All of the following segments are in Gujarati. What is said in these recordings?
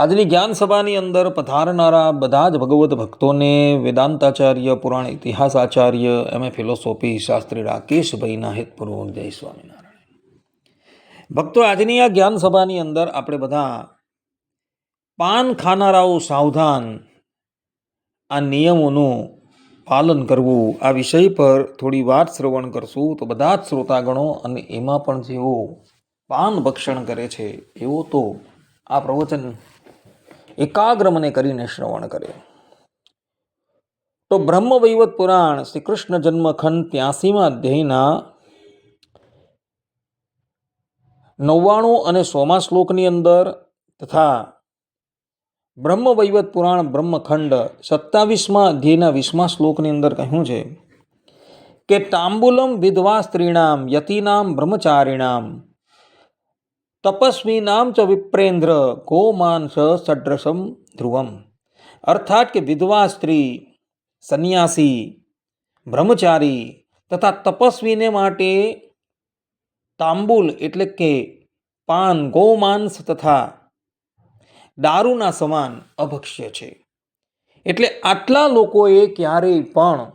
આજની જ્ઞાન સભાની અંદર પધારનારા બધા જ ભગવત ભક્તોને વેદાંતાચાર્ય, પુરાણ ઇતિહાસ આચાર્ય એમ. એ. ફિલોસોફી શાસ્ત્રી રાકેશભાઈના હિતપૂર્વક જય સ્વામિનારાયણ. ભક્તો, આજની આ જ્ઞાન સભાની અંદર આપણે બધા પાન ખાનારાઓ સાવધાન આ નિયમોનું પાલન કરવું, આ વિષય પર થોડી વાત શ્રવણ કરશું તો બધા જ શ્રોતાગણો અને એમાં પણ જેઓ પાન ભક્ષણ કરે છે, એવો તો આ પ્રવચન એકાગ્ર મને કરીને શ્રવણ કરે. તો બ્રહ્મ વૈવત પુરાણ શ્રી કૃષ્ણ જન્મખંડ ત્યાસીમાં અધ્યાયના નવ્વાણું અને સોમા શ્લોકની અંદર તથા બ્રહ્મ વૈવત પુરાણ બ્રહ્મખંડ સત્તાવીસમાં અધ્યયના વીસમા શ્લોકની અંદર કહ્યું છે કે તાંબુલમ વિધવા સ્ત્રીણામ યતિનામ બ્રહ્મચારીણામ તપસ્વીનામ ચ વિપ્રેન્દ્ર ગોમાંસ સડ્રસમ ધ્રુવમ. અર્થાત કે વિધવા સ્ત્રી, સંન્યાસી, બ્રહ્મચારી તથા તપસ્વીને માટે તાંબુલ એટલે કે પાન ગોમાંસ તથા દારૂના સમાન અભક્ષ્ય છે. એટલે આટલા લોકોએ ક્યારેય પણ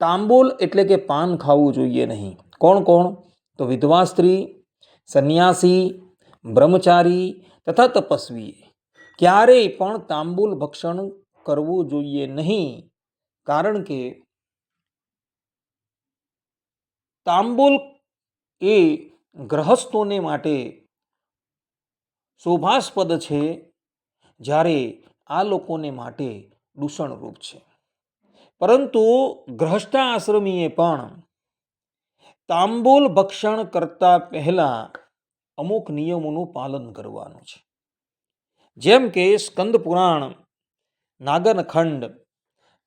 તાંબુલ એટલે કે પાન ખાવું જોઈએ નહીં. કોણ કોણ? તો વિધવા સ્ત્રી સંન્યાસી, બ્રહ્મચારી તથા તપસ્વીએ ક્યારેય પણ તાંબુલ ભક્ષણ કરવું જોઈએ નહીં, કારણ કે તાંબુલ એ ગ્રહસ્થોને માટે શોભાસ્પદ છે, જ્યારે આ લોકોને માટે દૂષણરૂપ છે. પરંતુ ગ્રહસ્થા આશ્રમીએ પણ તાંબુલ ભક્ષણ કરતા પહેલા અમુક નિયમોનું પાલન કરવાનું છે. જેમ કે સ્કંદ પુરાણ નાગનખંડ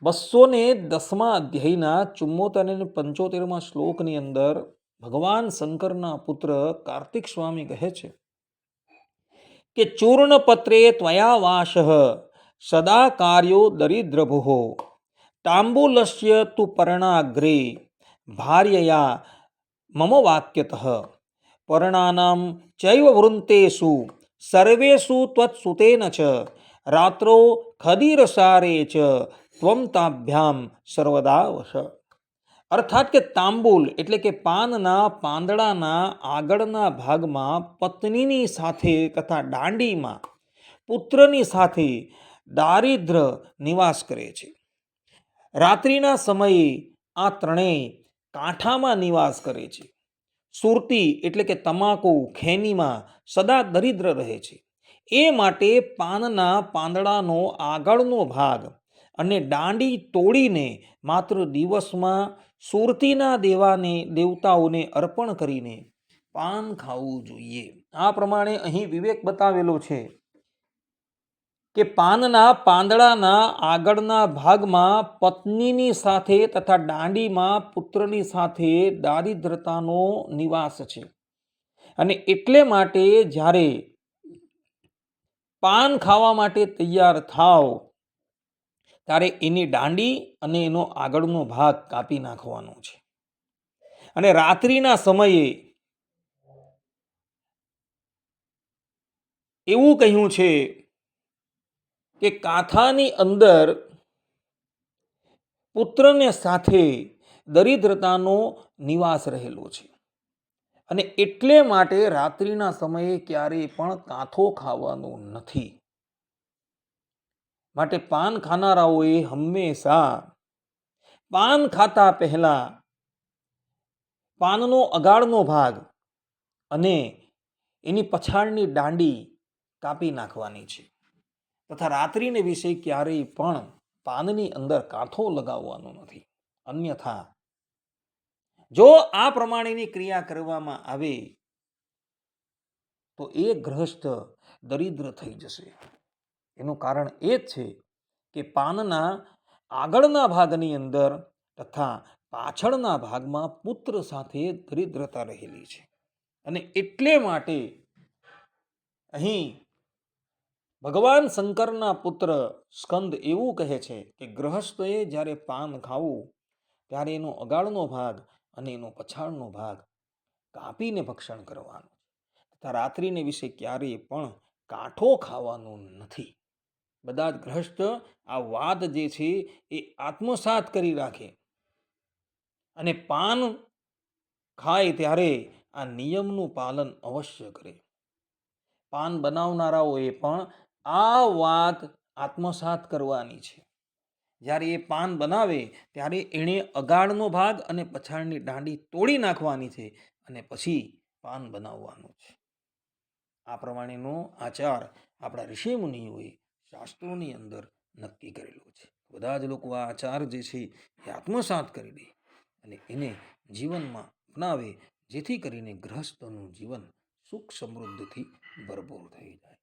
બસો ને દસમા અધ્યાયના ચુમ્મોતેર અને પંચોતેરમાં શ્લોકની અંદર ભગવાન શંકરના પુત્ર કાર્તિક સ્વામી કહે છે કે, ચૂર્ણપત્રે ત્વયા વાશ સદા કાર્યો દરિદ્રભુહો તાંબુલસ્ય તુ પર્ણાગ્રે, ભાર્યયા મમ વાક્યતઃ. પર્ણાનામ ચૈવ વૃંતેષુ સર્વેષુ ત્વત્સુતેન ચ રાત્રો ખદીરસારે ચ ત્વમ તાભ્યામ સર્વદા વશ અર્થાત કે તાંબુલ એટલે કે પાનના પાંદડાના આગળના ભાગમાં પત્નીની સાથે તથા દાંડીમાં પુત્રની સાથે દારિદ્ર નિવાસ કરે છે રાત્રિના સમયે આ ત્રણેય કાંઠામાં નિવાસ કરે છે સુરતી એટલે કે તમાકુ ખેનીમાં સદા દરિદ્ર રહે છે. એ માટે પાનના પાંદડાનો આગળનો ભાગ અને દાંડી તોડીને માત્ર દિવસમાં સુરતીના દેવાને, દેવતાઓને અર્પણ કરીને પાન ખાવું જોઈએ. આ પ્રમાણે અહીં વિવેક બતાવેલો છે. કે પાનના પાંદડાના આગળના ભાગમાં પત્નીની સાથે તથા દાંડીમાં પુત્રની સાથે દારિદ્રતાનો નિવાસ છે. અને એટલે માટે જ્યારે પાન ખાવા માટે તૈયાર થાવ, ત્યારે એની દાંડી અને એનો આગળનો ભાગ કાપી નાખવાનો છે. અને રાત્રિના સમયે એવું કહ્યું છે કે કાંથાની અંદર પુત્રને સાથે દરિદ્રતાનો નિવાસ રહેલો છે. અને એટલે માટે રાત્રિના સમયે ક્યારેય પણ કાંથો ખાવાનો નથી. માટે પાન ખાનારાઓએ હંમેશા પાન ખાતા પહેલા પાનનો અગાળનો ભાગ અને એની પછાડની દાંડી કાપી નાખવાની છે. તથા રાત્રિને વિશે ક્યારેય પણ પાનની અંદર કાંઠો લગાવવાનો નથી. અન્યથા, જો આ પ્રમાણેની ક્રિયા કરવામાં આવે, તો એ ગ્રહસ્થ દરિદ્ર થઈ જશે. એનું કારણ એ જ છે કે પાનના આગળના ભાગની અંદર તથા પાછળના ભાગમાં પુત્ર સાથે દરિદ્રતા રહેલી છે. અને એટલે માટે અહીં ભગવાન શંકરના પુત્ર સ્કંદ એવું કહે છે કે ગ્રહસ્થએ જ્યારે પાન ખાવું, ત્યારે એનો અગાળનો ભાગ અને એનો પછાડનો ભાગ કાપીને ભક્ષણ કરવાનું તથા રાત્રિને વિશે ક્યારેય પણ કાંઠો ખાવાનો નથી. બધા જ ગ્રહસ્થ આ વાત જે છે એ આત્મસાત કરી રાખે. અને પાન ખાય ત્યારે આ નિયમનું પાલન અવશ્ય કરે. પાન બનાવનારાઓએ પણ આ વાત આત્મસાત કરવાની છે. જ્યારે એ પાન બનાવે, ત્યારે એણે અગાડનો ભાગ અને પછાડની દાંડી તોડી નાખવાની છે અને પછી પાન બનાવવાનું છે. આ પ્રમાણેનો આચાર આપણા ઋષિ મુનિઓએ શાસ્ત્રોની અંદર નક્કી કરેલો છે. બધા જ લોકો આ આચાર જે છે એ આત્મસાત કરી દે અને એને જીવનમાં અપનાવે, જેથી કરીને ગૃહસ્થનું જીવન સુખ સમૃદ્ધિથી ભરપૂર થઈ જાય.